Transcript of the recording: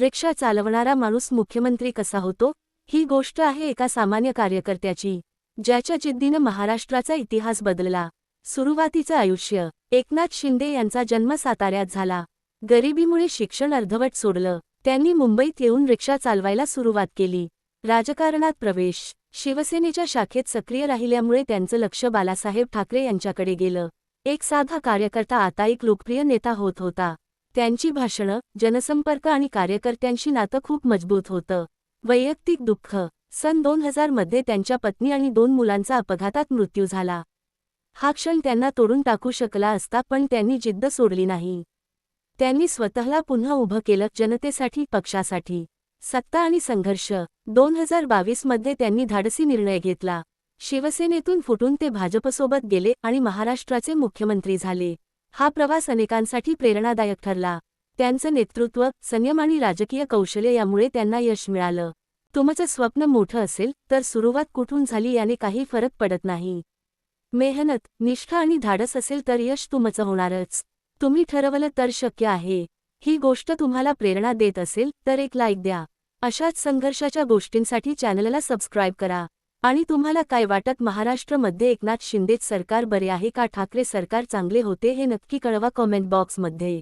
रिक्षा चालवणारा माणूस मुख्यमंत्री कसा होतो? ही गोष्ट आहे एका सामान्य कार्यकर्त्याची ज्याच्या जिद्दीनं महाराष्ट्राचा इतिहास बदलला. सुरुवातीचं आयुष्य. एकनाथ शिंदे यांचा जन्म साताऱ्यात झाला. गरिबीमुळे शिक्षण अर्धवट सोडलं. त्यांनी मुंबईत येऊन रिक्षा चालवायला सुरुवात केली. राजकारणात प्रवेश. शिवसेनेच्या शाखेत सक्रिय राहिल्यामुळे त्यांचं लक्ष बालासाहेब ठाकरे यांच्याकडे गेलं. एक साधा कार्यकर्ता आता एक लोकप्रिय नेता होत होता. त्यांची भाषणं जनसंपर्क आणि कार्यकर्त्यांशी नातं खूप मजबूत होतं. वैयक्तिक दुःख. सन दोन हजारमध्ये त्यांच्या पत्नी आणि दोन मुलांचा अपघातात मृत्यू झाला. हा क्षण त्यांना तोडून टाकू शकला असता पण त्यांनी जिद्द सोडली नाही. त्यांनी स्वतःला पुन्हा उभं केलं जनतेसाठी पक्षासाठी. सत्ता आणि संघर्ष. दोन हजार बावीसमध्ये त्यांनी धाडसी निर्णय घेतला. शिवसेनेतून फुटून ते भाजपसोबत गेले आणि महाराष्ट्राचे मुख्यमंत्री झाले. हा प्रवास अनेकांसाठी प्रेरणादायक ठरला. त्यांचं नेतृत्व संयम आणि राजकीय कौशल्य यामुळे त्यांना यश मिळालं. तुमचं स्वप्न मोठं असेल तर सुरुवात कुठून झाली याने काही फरक पडत नाही. मेहनत निष्ठा आणि धाडस असेल तर यश तुमचं होणारच. तुम्ही ठरवलं तर शक्य आहे. ही गोष्ट तुम्हाला प्रेरणा देत असेल तर एक लाईक द्या. अशाच संघर्षाच्या गोष्टींसाठी चॅनलला सबस्क्राईब करा. आणि तुम्हाला काय वाटत महाराष्ट्रमध्ये एकनाथ शिंदेच सरकार बरे आहे का? ठाकरे सरकार चांगले होते हे नक्की कळवा कॉमेंट बॉक्समध्ये.